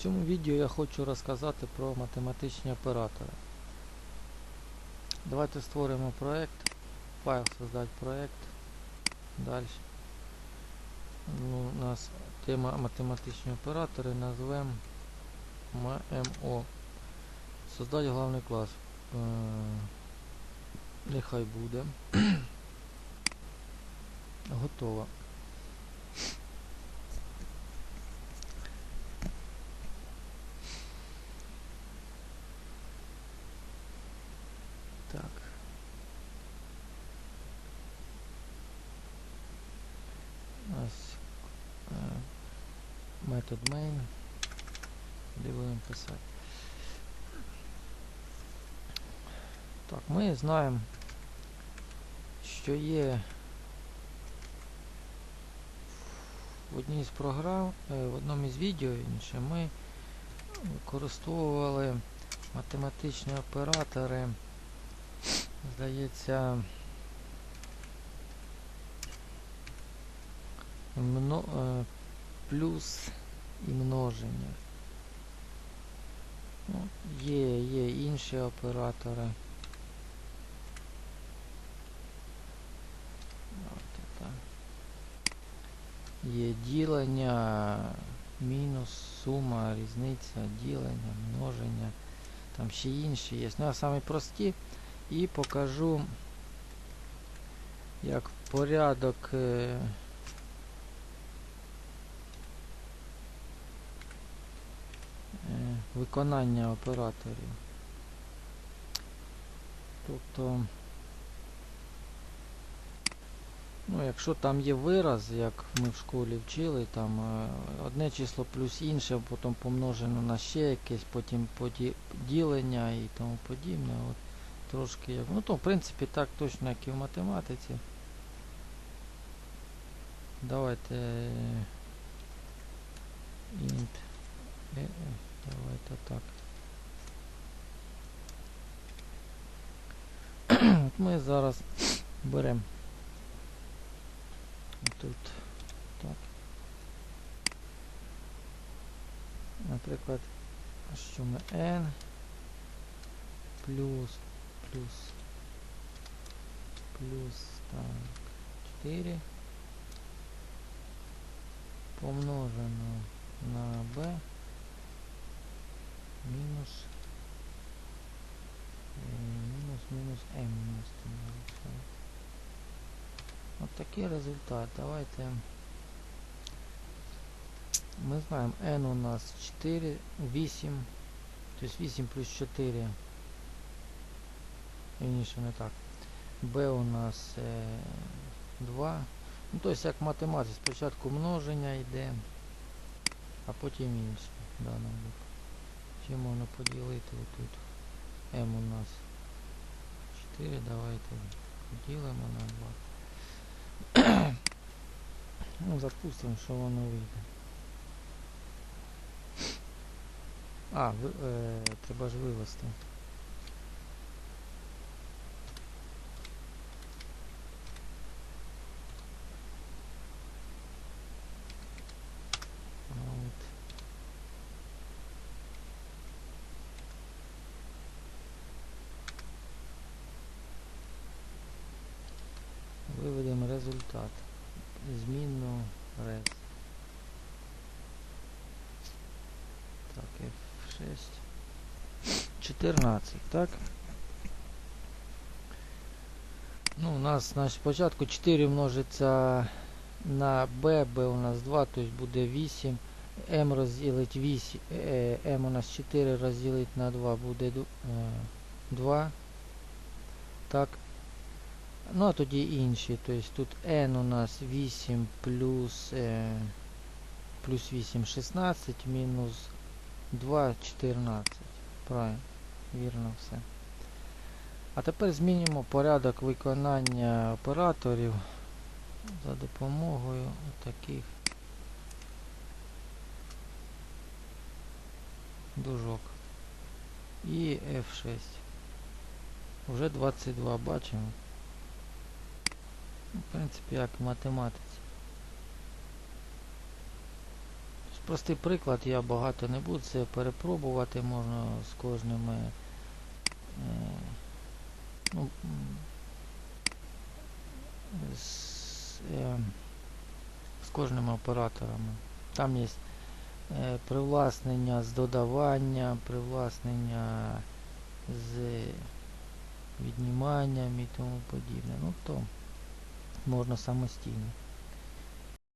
В цьому відео я хочу розказати про математичні оператори. Давайте створимо проект. Файл создать проект. Далі. Ну, у нас тема математичні оператори назвемо ММО. Создать головний клас. Е, Нехай буде. Готово. Метод main. Де будемо писати. Так, ми знаємо, що є в одній з програм, е, в одному із відео інше, ми використовували математичні оператори, здається, мно, е, плюс і множення. Ну, є, є інші оператори. Є ділення, мінус, сума, різниця, ділення, множення. Там ще інші є. Ну, а самі прості. І покажу, як порядок е, виконання операторів. Тобто, ну, якщо там є вираз, як ми в школі вчили, там е, одне число плюс інше, потім помножено на ще якесь, потім поді- ділення і тому подібне. От, трошки як. Ну то в принципі так точно, як і в математиці. Давайте е, int. е, е, Давайте так. Ми зараз беремо тут так. Наприклад, що ми n плюс плюс плюс так 4 помножено на b мінус е, мінус мінус m у нас там виходить. От такий результат. Давайте ми знаємо n у нас 4, 8, тобто 8 плюс 4 Вірніше не так. b у нас е, 2. Ну, тобто як математика, спочатку множення йде, а потім інше в даному випадку. Чи можна поділити отут? М у нас 4, давайте поділимо на 2. ну, запустимо, що воно вийде. А, ви, е, треба ж вивести. От. Виведемо результат. Змінну рез. Так, F6. 14, так? Ну, у нас, значить, спочатку 4 множиться на b, b у нас 2, тобто буде 8. m розділить 8, е, m у нас 4 розділить на 2 буде ду- е, 2. Так. Ну, а тоді інші. Тобто тут n у нас 8 плюс, е, плюс 8 16 мінус 2 14. Правильно. Вірно все. А тепер змінимо порядок виконання операторів за допомогою таких дужок. І F6. Вже 22 бачимо. В принципі, як в математиці. Простий приклад, я багато не буду це перепробувати, можна з кожними е, ну, з, е, з кожними операторами. Там є е, привласнення з додаванням, привласнення з відніманням і тому подібне. Ну то можна самостійно.